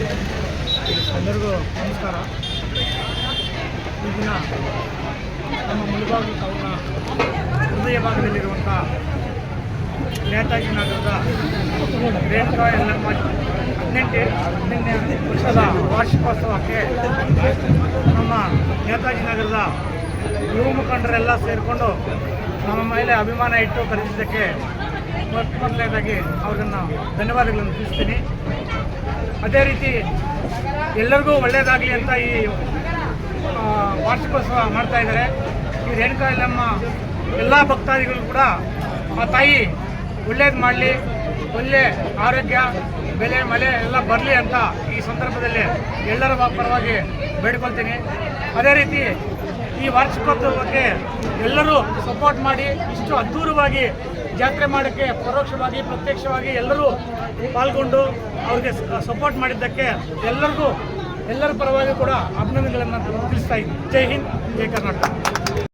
ಎಲ್ಲರಿಗೂ ನಮಸ್ಕಾರ. ಈ ನಮ್ಮ ಮುಳುಬಾಗಿಲು ತಾಲೂಕಿನ ಹೃದಯ ಭಾಗದಲ್ಲಿರುವಂಥ ನೇತಾಜಿ ನಗರದ ರೇಣುಕಾ ಎಲ್ಲಮ್ಮ ಹದಿನೆಂಟು ಹದಿನೆಂಟನೇ ವರ್ಷದ ವಾರ್ಷಿಕೋತ್ಸವಕ್ಕೆ ನಮ್ಮ ನೇತಾಜಿ ನಗರದ ಯುವ ಮುಖಂಡರೆಲ್ಲ ಸೇರಿಕೊಂಡು ನಮ್ಮ ಮೇಲೆ ಅಭಿಮಾನ ಇಟ್ಟು ಕರೆದಿದ್ದಕ್ಕೆ ಮೊದಲನೇದಾಗಿ ಅವ್ರನ್ನ ಧನ್ಯವಾದಗಳನ್ನು ತಿಳಿಸ್ತೀನಿ. ಅದೇ ರೀತಿ ಎಲ್ಲರಿಗೂ ಒಳ್ಳೆಯದಾಗಲಿ ಅಂತ ಈ ವಾರ್ಷಿಕೋತ್ಸವ ಮಾಡ್ತಾ ಇದ್ದಾರೆ. ಈ ರೇಣುಕಾ ನಮ್ಮ ಎಲ್ಲ ಭಕ್ತಾದಿಗಳು ಕೂಡ ಆ ತಾಯಿ ಒಳ್ಳೇದು ಮಾಡಲಿ, ಒಳ್ಳೆ ಆರೋಗ್ಯ, ಬೆಲೆ, ಮಳೆ ಎಲ್ಲ ಬರಲಿ ಅಂತ ಈ ಸಂದರ್ಭದಲ್ಲಿ ಎಲ್ಲರ ಪರವಾಗಿ ಬೇಡ್ಕೊಳ್ತೀನಿ. ಅದೇ ರೀತಿ ಈ ವಾರ್ಷಿಕೋತ್ಸವಕ್ಕೆ ಎಲ್ಲರೂ ಸಪೋರ್ಟ್ ಮಾಡಿ, ಇಷ್ಟು ಅದ್ಧೂರವಾಗಿ ಜಾತ್ರೆ ಮಾಡೋಕ್ಕೆ ಪರೋಕ್ಷವಾಗಿ, ಪ್ರತ್ಯಕ್ಷವಾಗಿ ಎಲ್ಲರೂ ಪಾಲ್ಗೊಂಡು ಅವ್ರಿಗೆ ಸಪೋರ್ಟ್ ಮಾಡಿದ್ದಕ್ಕೆ ಎಲ್ಲರಿಗೂ, ಎಲ್ಲರ ಪರವಾಗಿ ಕೂಡ ಅಭಿನಂದನೆಗಳನ್ನು ತಿಳಿಸ್ತಾ ಇದ್ದೀನಿ. ಜೈ ಹಿಂದ್, ಜೈ ಕರ್ನಾಟಕ.